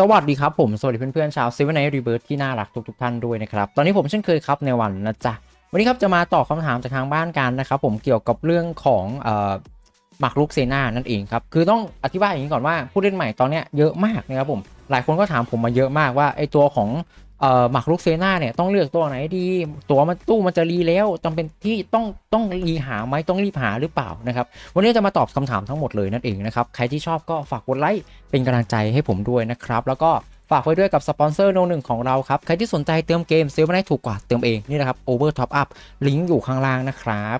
สวัสดีครับผมสวัสดีเพื่อนๆชาวเซเว่นไนท์รีเบิร์ที่น่ารักทุกๆท่านด้วยนะครับตอนนี้ผมเช่นเคยครับในวันนะจ๊ะวันนี้ครับจะมาตอบคำถามจากทางบ้านกันนะครับผมเกี่ยวกับเรื่องของเอ่อหมากรุกเซนานั่นเองครับคือต้องอธิบายอย่างนี้ก่อนว่าผู้เล่นใหม่ตอนเนี้ยเยอะมากนะครับผมหลายคนก็ถามผมมาเยอะมากว่าไอตัวของ เอ่อหมากรุกเซนาเนี่ยต้องเลือกตัวไหนดี ตัวมันตู้มันจะรีแล้วจำเป็นที่ต้องต้องรีหาไหมต้องรีบหาหรือเปล่านะครับวันนี้จะมาตอบคำถามทั้งหมดเลยนั่นเองนะครับใครที่ชอบก็ฝากกดไลค์เป็นกำลังใจให้ผมด้วยนะครับแล้วก็ฝากไว้ด้วยกับสปอนเซอร์โนหนึ่งของเราครับ ใครที่สนใจเติมเกมซื้อมาได้ถูกกว่าเติมเองนี่นะครับ Over Top Up ลิงก์อยู่ข้างล่างนะครับ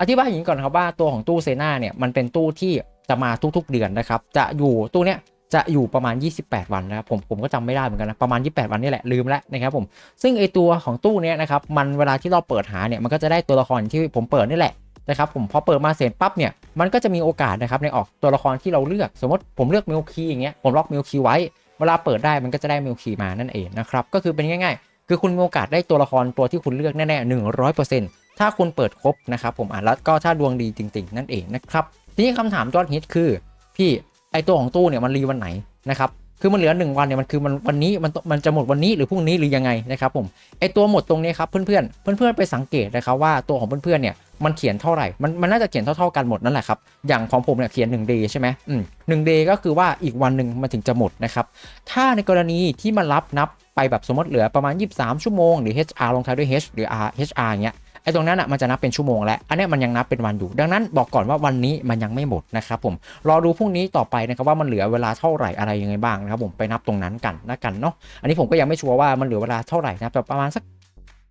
อธิบายอย่างนี้ก่อนครับว่าตัวของตู้เซนาเนี่ยมันเป็นตู้ที่จะมาทุกๆเดือนนะครับ จะอยู่ตู้เนี้ย จะอยู่ประมาณ 28 วันนะครับผมผมก็จำไม่ได้เหมือนกันนะประมาณ 28 วันนี่แหละลืมแล้วนะครับผมซึ่งไอตัวของตู้เนี้ยนะครับมันเวลาที่เราเปิดหาเนี่ยมันก็จะได้ตัวละครที่ผมเปิดนี่แหละนะครับผมพอเปิดมาเสร็จปั๊บเนี่ยมันก็จะมีโอกาสนะครับในออกตัวละครที่เราเลือก สมมติผมเลือกมิลคีอย่างเงี้ยผมล็อกมิลคีไว้เวลาเปิดได้มันก็จะได้มิลคีมานั่นเองนะครับก็คือเป็นง่ายๆ คือคุณมีโอกาสได้ตัวละครตัวที่คุณเลือกแน่ๆหนึ่งร้อยเปอร์เซ็นต์ถ้าคุณเปิดครบนะครับผมอะแล้วก็ถ้าดวงดีจริง ๆ นั่นเองนะครับทีนี้คำถามยอดฮิตคือพี่ ไอตัวของตู้เนี่ยมันรีวันไหนนะครับคือมันเหลือหนึ่งวันเนี่ยมันคือมันวันนี้มันมันจะหมดวันนี้หรือพรุ่งนี้หรือยังไงนะครับผมไอตัวหมดตรงนี้ครับเพื่อนๆเพื่อนๆไปสังเกตนะครับว่าตัวของเพื่อนๆเนี่ยมันเขียนเท่าไหร่มันมันน่าจะเขียนเท่าๆกันหมดนั่นแหละครับอย่างของผมเนี่ยเขียน1 day ใช่ไหมอืมหนึ่ง day ก็คือว่าอีกวันหนึ่งมันถึงจะหมดนะครับถ้าในกรณีที่มันรับนับไปแบบสมมติเหลือประมาณ 23 ชั่วโมงหรือ HR ลงท้ายด้วย H หรือ R HR อย่างเงี้ย ไอ้ตรงนั้นอะมันจะนับเป็นชั่วโมงแล้ว อันนี้มันยังนับเป็นวันอยู่ ดังนั้นบอกก่อนว่าวันนี้มันยังไม่หมดนะครับผม รอดูพรุ่งนี้ต่อไปนะครับว่ามันเหลือเวลาเท่าไหร่อะไรยังไงบ้างนะครับผมไปนับตรงนั้นกันนะกันเนาะ อันนี้ผมก็ยังไม่ชัวร์ว่ามันเหลือเวลาเท่าไหร่นะแต่ประมาณสัก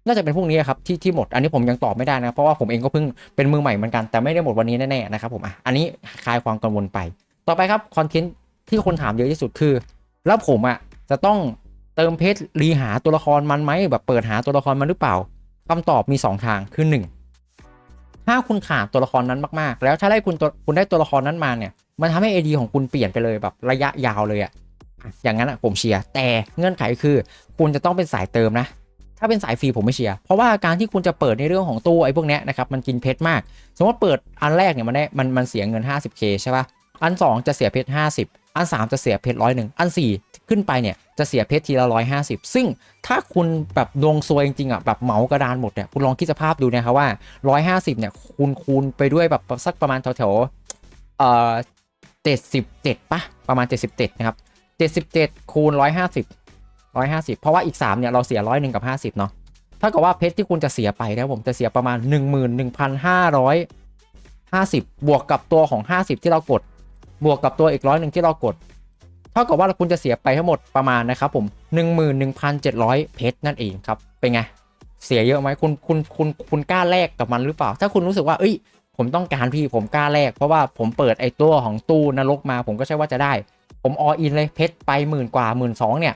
น่าจะเป็นพรุ่งนี้ครับที่ที่หมดอันนี้ผมยังตอบไม่ได้นะ เพราะว่าผมเองก็เพิ่งเป็นมือใหม่เหมือนกันแต่ไม่ได้หมดวันนี้แน่ๆนะครับผมอะอันนี้คลายความกังวลไป ต่อไปครับคอนเทนต์ที่คนถามเยอะที่สุดคือ แล้วผมอะจะต้องเติมเพชรรีหาตัวละครมันไหมแบบเปิดหาตัวละครมันหรือเปล่า คำตอบมี 2 ทางคือ 1 ถ้าคุณขาดตัวละครนั้นมากๆ แล้วถ้าได้คุณตัวคุณได้ตัวละครนั้นมาเนี่ย มันทำให้ AD ของคุณเปลี่ยนไปเลยแบบระยะยาวเลยอะอะอย่างนั้นอะผมเชียร์แต่เงื่อนไขคือ คุณจะต้องเป็นสายเติมนะ ถ้าเป็นสายฟรีผมไม่เชียร์เพราะว่าการที่คุณจะเปิดในเรื่องของตู้ไอ้พวกเนี้ยนะครับมันกินเพชรมาก สมมติเปิดอันแรกเนี่ยมันได้มันมันเสียเงิน 50k ใช่ป่ะอัน 2 จะเสียเพชร50 อัน 3 จะเสียเพชรร้อยหนึ่งอัน 4 ขึ้นไปเนี่ยจะเสียเพชรทีละร้อยห้าสิบซึ่งถ้าคุณแบบดวงซวยจริงๆอะแบบเหมากระดานหมดเนี่ยคุณลองคิดสภาพดูนะครับว่าร้อยห้าสิบเนี่ยคูณคูณไปด้วยแบบสักประมาณแถวๆเอ่อเจ็ดสิบเจ็ดปะประมาณเจ็ดสิบเจ็ดนะครับเจ็ดสิบเจ็ดคูณร้อยห้าสิบร้อยห้าสิบเพราะว่าอีกสามเนี่ยเราเสียร้อยหนึ่งกับห้าสิบเนาะถ้ากับว่าเพชรที่คุณจะเสียไปนะผมจะเสียประมาณหนึ่งหมื่นหนึ่งพันห้าร้อยห้าสิบบวกกับตัวของห้าสิบที่เรากด บวกกับตัวอีกร้อยหนึ่งที่เรากด เท่ากับว่าคุณจะเสียไปทั้งหมดประมาณนะครับผม 11,700 เพชรนั่นเองครับ เป็นไง เสียเยอะไหมคุณคุณคุณคุณกล้าแลกกับมันหรือเปล่า ถ้าคุณรู้สึกว่า เอ้ย ผมต้องการพี่ผมกล้าแลกเพราะว่าผมเปิดไอตัวของตู้นรกมา ผมก็ใช่ว่าจะได้ ผมออินเลยเพชรไปหมื่นกว่าหมื่นสองเนี่ย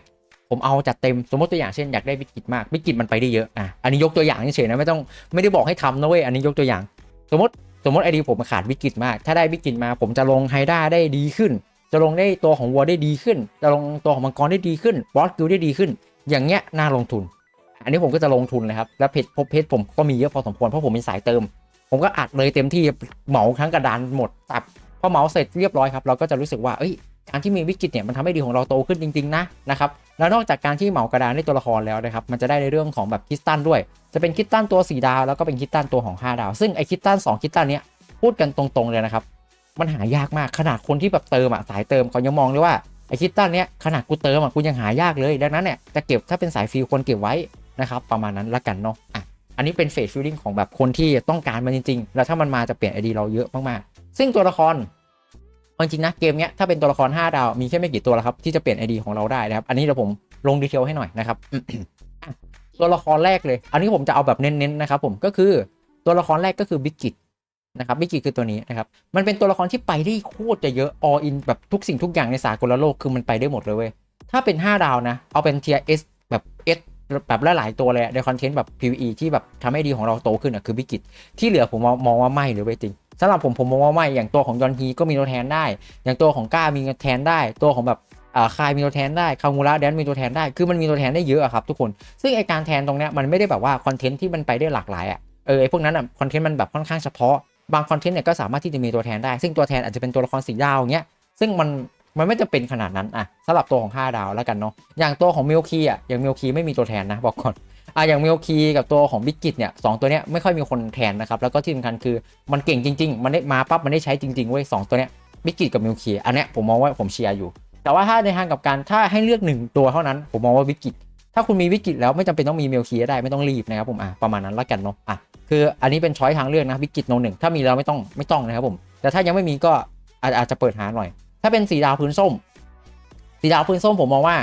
ผมเอาจัดเต็มสมมติตัวอย่างเช่นอยากได้วิกฤตมากวิกฤตมันไปได้เยอะอะอันนี้ยกตัวอย่างเฉยๆนะไม่ต้องไม่ได้บอกให้ทำนะเว้ยอันนี้ยกตัวอย่าง สมมติ สมมติไอดีผมขาดวิกฤตมาก ถ้าได้วิกฤตมาผมจะลงไฮด้าได้ดีขึ้น จะลงได้ตัวของวัวได้ดีขึ้น จะลงตัวของมังกรได้ดีขึ้นบอสกิลได้ดีขึ้น อย่างเงี้ยน่าลงทุน อันนี้ผมก็จะลงทุนเลยครับ แล้วเพจพบเพจผมก็มีเยอะพอสมควรเพราะผมเป็นสายเติม ผมก็อัดเลยเต็มที่เหมาทั้งกระดานหมดตับพอเหมาเสร็จเรียบร้อยครับเราก็จะรู้สึกว่าเอ้ย การที่มีวิกฤตเนี่ยมันทำให้ดีของเราโตขึ้นจริง ๆ นะนะครับแล้วนอกจากการที่เหมากระดานได้ตัวละครแล้วนะครับมันจะได้ในเรื่องของแบบคิสตันด้วย จะเป็นคิสตันตัว 4 ดาวแล้วก็เป็นคิสตันตัวของ 5 ดาว ซึ่งไอคิสตัน2คิสตันเนี้ยพูดกันตรงๆเลยนะครับมันหายากมากขนาดคนที่แบบเติมอะสายเติมเขายังมองเลยว่าไอคิตตันเนี้ยขนาดกูเติมอะกูยังหายากเลย ดังนั้นเนี่ยจะเก็บถ้าเป็นสายฟรีควรเก็บไว้นะครับประมาณนั้นละกันเนาะอะอันนี้เป็นเฟสฟิลลิ่งของแบบคนที่ต้องการมันจริงๆ แล้วถ้ามันมาจะเปลี่ยนไอดีเราเยอะมากๆ ซึ่งตัวละคร เอาจริงนะเกมเนี้ยถ้าเป็นตัวละคร 5 ดาวมีแค่ไม่กี่ตัวแล้วครับที่จะเปลี่ยนไอดีของเราได้นะครับ อันนี้เดี๋ยวผมลงดีเทลให้หน่อยนะครับตัวละครแรกเลย อันนี้ผมจะเอาแบบเน้นๆนะครับผมก็คือตัวละครแรกก็คือบิกิตนะครับบิกิคือตัวนี้นะครับมันเป็นตัวละครที่ไปได้โคตรจะเยอะ all in แบบทุกสิ่งทุกอย่างในสากลโลกคือมันไปได้หมดเลยเว้ยถ้าเป็น 5 ดาวนะ เอาเป็น tier S แบบ S แบบหลายๆตัวเลยในคอนเทนต์แบบ PVE ที่แบบทำให้ดีของเราโตขึ้นอะคือบิกิตที่เหลือผมมองว่าไม่เลยเว้ยจริง สำหรับผมผมมองว่าไม่อย่างตัวของยอนฮีก็มีตัวแทนได้ อย่างตัวของก้ามีตัวแทนได้ ตัวของแบบอ่าคายมีตัวแทนได้คามูระแดนมีตัวแทนได้ คือมันมีตัวแทนได้เยอะอะครับทุกคน ซึ่งไอการแทนตรงเนี้ยมันไม่ได้แบบว่าคอนเทนต์ที่มันไปได้หลากหลายอะเออไอพวกนั้นอะคอนเทนต์มันแบบค่อนข้างเฉพาะ บางคอนเทนต์เนี่ยก็สามารถที่จะมีตัวแทนได้ ซึ่งตัวแทนอาจจะเป็นตัวละครสีดาวอย่างเงี้ย ซึ่งมันมันไม่จะเป็นขนาดนั้นอะสำหรับตัวของ 5 ดาวแล้วกันเนาะ อย่างตัวของมิลคีอะ อย่างมิลคีไม่มีตัวแทนนะบอกก่อน อะอย่างมิลคีกับตัวของบิกกิตเนี่ยสองตัวเนี้ยไม่ค่อยมีคนแทนนะครับแล้วก็ที่สำคัญคือมันเก่งจริง ๆ มันได้มาปั๊บมันได้ใช้จริงๆเว้ยสองตัวเนี้ยบิกกิตกับมิลคีอันเนี้ยผมมองว่าผมเชียร์อยู่ แต่ว่าถ้าในทางกับการถ้าให้เลือกหนึ่งตัวเท่านั้นผมมองว่าวิกฤตถ้าคุณมีวิกฤตแล้วไม่จำเป็นต้องมีเมลคีก็ได้ไม่ต้องรีบนะครับผมอะประมาณนั้นละกันเนาะอะคืออันนี้เป็นช้อยทางเลือกนะวิกฤตโนหนึ่งถ้ามีแล้วไม่ต้องไม่ต้องนะครับผม แต่ถ้ายังไม่มีก็อาจจะเปิดหาหน่อย ถ้าเป็นสีดาวพื้นส้ม สีดาวพื้นส้มผมมองว่า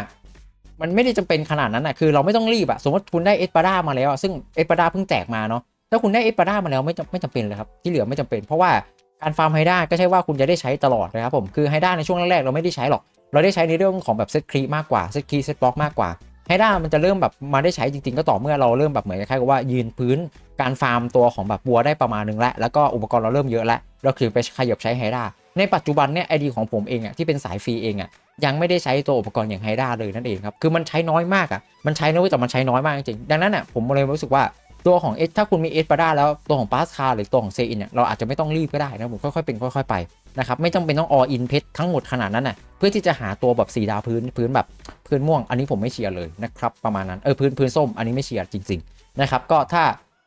มันไม่ได้จำเป็นขนาดนั้นนะคือเราไม่ต้องรีบอะสมมติคุณได้เอสปาด้ามาแล้วอะซึ่งเอสปาด้าเพิ่งแจกมาเนาะถ้าคุณได้เอสปาด้ามาแล้วไม่จำไม่จำเป็นเลยครับที่เหลือไม่จำเป็น เพราะว่าการฟาร์มไฮด้าก็ใช่ว่าคุณจะได้ใช้ตลอดนะครับผมคือไฮด้าในช่วงแรกๆเราไม่ได้ใช้หรอก เราได้ใช้ในเรื่องของแบบเซตครีมากกว่าเซตครีเซตบล็อกมากกว่าไฮด้ามันจะเริ่มแบบมาได้ใช้จริงๆ ก็ต่อเมื่อเราเริ่มแบบเหมือนคล้ายๆกับว่ายืนพื้นการฟาร์มตัวของแบบวัวได้ประมาณหนึงแล้วแล้วก็อุปกรณ์เราเริ่มเยอะแล้วเราคือไปขยับใช้ไฮด้าในปัจจุบันเนี่ยไอดีของผมเองอะที่เป็นสายฟรีเองอะ ยังไม่ได้ใช้ตัวอุปกรณ์อย่างไฮด้าเลยนั่นเองครับ คือมันใช้น้อยมากอะ มันใช้น้อยแต่มันใช้น้อยมากจริงๆดังนั้นอะผมเลยรู้สึกว่าตัวของเอสถ้าคุณมีเอสปาด้าแล้วตัวของปาสคาหรือตัวของเซอินเนี่ยเราอาจจะไม่ต้องรีบก็ได้นะผมค่อยๆเป็นค่อยๆไปนะครับไม่จำเป็นต้องออินเพชรทั้งหมดขนาดนั้นน่ะเพื่อที่จะหาตัวแบบสีดาวพื้นพื้นแบบพื้นม่วงอันนี้ผมไม่เชียร์เลยนะครับประมาณนั้นเออพื้นพื้นส้มอันนี้ไม่เชียร์จริงๆนะครับก็ถ้า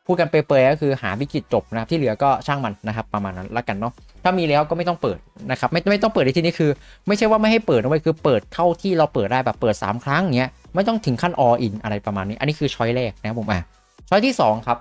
พูดกันเปรยๆก็คือหาวิกฤตจบนะครับที่เหลือก็ช่างมันนะครับประมาณนั้นละกันเนาะถ้ามีแล้วก็ไม่ต้องเปิดนะครับไม่ไม่ต้องเปิดในที่นี้คือ ไม่ใช่ว่าไม่ให้เปิดนะเว้ยคือเปิดเท่าที่เราเปิดได้แบบเปิด 3 ครั้งอย่างเงี้ยไม่ต้องถึงขั้นออินอะไรประมาณนี้ อันนี้คือช้อยแรกนะครับผมอะช้อยที่สองครับ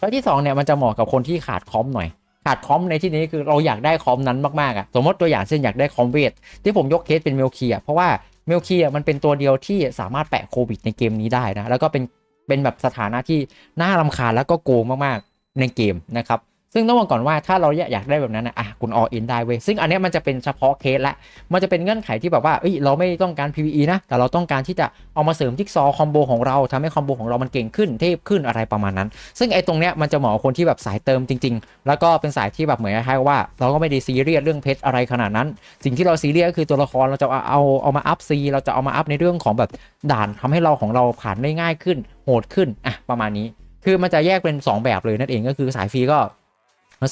ช้อยที่สองเนี่ยมันจะเหมาะกับคนที่ขาดคอมหน่อยขาดคอมในที่นี้คือเราอยากได้คอมนั้นมากๆอะสมมติตัวอย่างเช่นอยากได้คอมเวทที่ผมยกเคสเป็นเมลคีอะเพราะว่าเมลคีอะมันเป็นตัวเดียวที่สามารถแปะโควิดในเกมนี้ได้นะแล้วก็เป็น เป็นแบบสถานะที่น่ารำคาญแล้วก็โกงมากๆในเกมนะครับ ซึ่งต้องบอกก่อนว่าถ้าเราอยากได้แบบนั้นนะอะคุณออินได้เว้ยซึ่งอันนี้มันจะเป็นเฉพาะเคสละมันจะเป็นเงื่อนไขที่แบบว่าเอ้ยเราไม่ต้องการ PVE นะ แต่เราต้องการที่จะเอามาเสริมจิ๊กซอว์คอมโบของเราทำให้คอมโบของเรามันเก่งขึ้นเทพขึ้นอะไรประมาณนั้น ซึ่งไอ้ตรงเนี้ยมันจะเหมาะคนที่แบบสายเติมจริง ๆ แล้วก็เป็นสายที่แบบเหมือนคล้ายๆว่า เราก็ไม่ได้ซีเรียสเรื่องเพชรอะไรขนาดนั้น สิ่งที่เราซีเรียสก็คือตัวละครเราจะเอาเอาเอามาอัพซีเราจะเอามาอัพในเรื่องของแบบด่านทำให้เราของเราผ่านได้ง่ายขึ้นโหดขึ้นอะประมาณนี้คือมันจะแยกเป็น 2 แบบเลยนั่นเองก็คือสายฟรีก็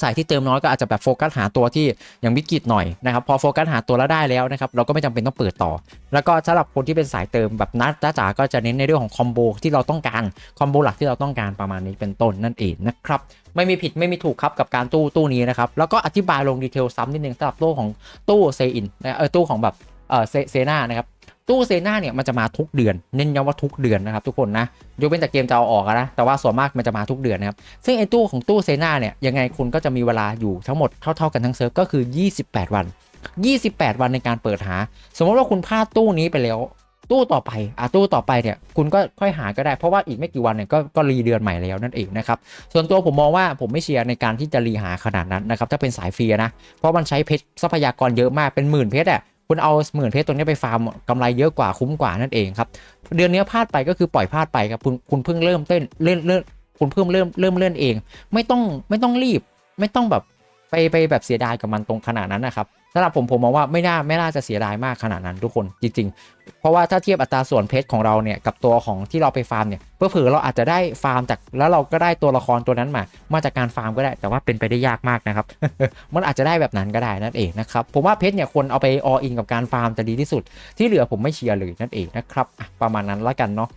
สายที่เติมน้อยก็อาจจะแบบโฟกัสหาตัวที่อย่างวิกฤตหน่อยนะครับพอโฟกัสหาตัวแล้วได้แล้วนะครับเราก็ไม่จำเป็นต้องเปิดต่อ แล้วก็สำหรับคนที่เป็นสายเติมแบบนัดจ้าจ๋าก็จะเน้นในเรื่องของคอมโบที่เราต้องการคอมโบหลักที่เราต้องการประมาณนี้เป็นต้นนั่นเองนะครับไม่มีผิดไม่มีถูกครับกับการตู้ตู้นี้นะครับแล้วก็อธิบายลงดีเทลซ้ำนิดนึงสำหรับตู้ของตู้เซอินเออตู้ของแบบเออเซนานะครับ ตู้เซนาเนี่ยมันจะมาทุกเดือน เน้นย้ำว่าทุกเดือนนะครับทุกคนนะยกเว้นแต่เกมจะเอาออกนะแต่ว่าส่วนมากมันจะมาทุกเดือนนะครับซึ่งไอ้ตู้ของตู้เซนาเนี่ยยังไงคุณก็จะมีเวลาอยู่ทั้งหมดเท่าๆกันทั้งเซิร์ฟก็คือ 28 วัน 28 วันในการเปิดหา สมมติว่าคุณพลาดตู้นี้ไปแล้วตู้ต่อไปอะตู้ต่อไปเนี่ยคุณก็ค่อยหาก็ได้ เพราะว่าอีกไม่กี่วันเนี่ยก็ก็รีเดือนใหม่แล้วนั่นเองนะครับ ส่วนตัวผมมองว่าผมไม่เชียร์ในการที่จะรีหาขนาดนั้นนะครับ ถ้าเป็นสายฟรีนะ เพราะมันใช้เพชรทรัพยากรเยอะมากเป็นหมื่นเพชรอะ คุณเอาหมื่นเพชรตรงนี้ไปฟาร์มกำไรเยอะกว่าคุ้มกว่านั่นเองครับ เดือนนี้พลาดไปก็คือปล่อยพลาดไปครับคุณคุณเพิ่งเริ่มเต้นเล่นเล่นคุณเพิ่มเริ่มเริ่มเล่นเอง ไม่ต้องไม่ต้องรีบ ไม่ต้องแบบไปไปแบบเสียดายกับมันตรงขนาดนั้นนะครับ สำหรับผมผมมองว่าไม่น่าไม่น่าจะเสียดายมากขนาดนั้นทุกคนจริง ๆ เพราะว่าถ้าเทียบอัตราส่วนเพชรของเราเนี่ยกับตัวของที่เราไปฟาร์มเนี่ยเพื่อเผื่อเราอาจจะได้ฟาร์มจากแล้วเราก็ได้ตัวละครตัวนั้นมา มาจากการฟาร์มก็ได้ แต่ว่าเป็นไปได้ยากมากนะครับ มันอาจจะได้แบบนั้นก็ได้นั่นเองนะครับผมว่าเพชรเนี่ยควรเอาไปออินกับการฟาร์มจะดีที่สุด ที่เหลือผมไม่เชียร์เลยนั่นเองนะครับประมาณนั้นล้วกันเนาะ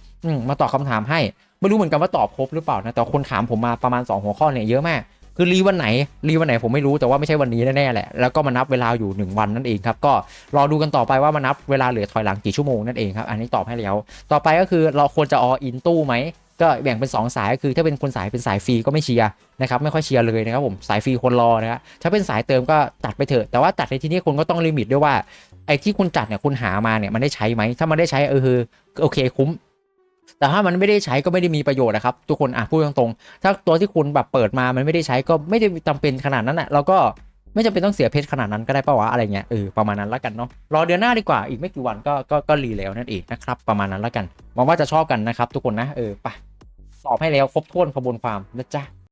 มาตอบคำถามให้ไม่รู้เหมือนกันว่าตอบครบหรือเปล่านะแต่คนถามผมมาประมาณ 2 หัวข้อเนี่ยเยอะมาก คือรีวันไหนรีวันไหนผมไม่รู้แต่ว่าไม่ใช่วันนี้แน่ๆแหละแล้วก็มานับเวลาอยู่ 1 วันนั่นเองครับก็รอดูกันต่อไปว่ามานับเวลาเหลือถอยหลังกี่ชั่วโมงนั่นเองครับอันนี้ตอบให้แล้ว ต่อไปก็คือเราควรจะออินตู้ไหมก็แบ่งเป็น 2 สายก็คือถ้าเป็นคนสายเป็นสายฟรีก็ไม่เชียร์นะครับไม่ค่อยเชียร์เลยนะครับผมสายฟรีคนรอนะครับถ้าเป็นสายเติมก็ตัดไปเถอะแต่ว่าตัดในที่นี้คุณก็ต้องลิมิตด้วยว่าไอ้ที่คุณจัดเนี่ยคุณหามาเนี่ยมันได้ใช้ไหมถ้ามันได้ใช้เออโอเคคุ้ม แต่ถ้ามันไม่ได้ใช้ก็ไม่ได้มีประโยชน์นะครับ ทุกคนอะพูดตรงๆ ถ้าตัวที่คุณแบบเปิดมามันไม่ได้ใช้ก็ไม่ได้จำเป็นขนาดนั้นอะเราก็ไม่จำเป็นต้องเสียเพชรขนาดนั้นก็ได้ปะวะอะไรเงี้ยเออประมาณนั้นแล้วกันเนาะรอเดือนหน้าดีกว่าอีกไม่กี่วันก็ก็ก็รีแล้วนั่นเองนะครับประมาณนั้นแล้วกันหวังว่าจะชอบกันนะครับ ทุกคนนะเออไปตอบให้แล้วครบถ้วนขบวนความนะจ๊ะ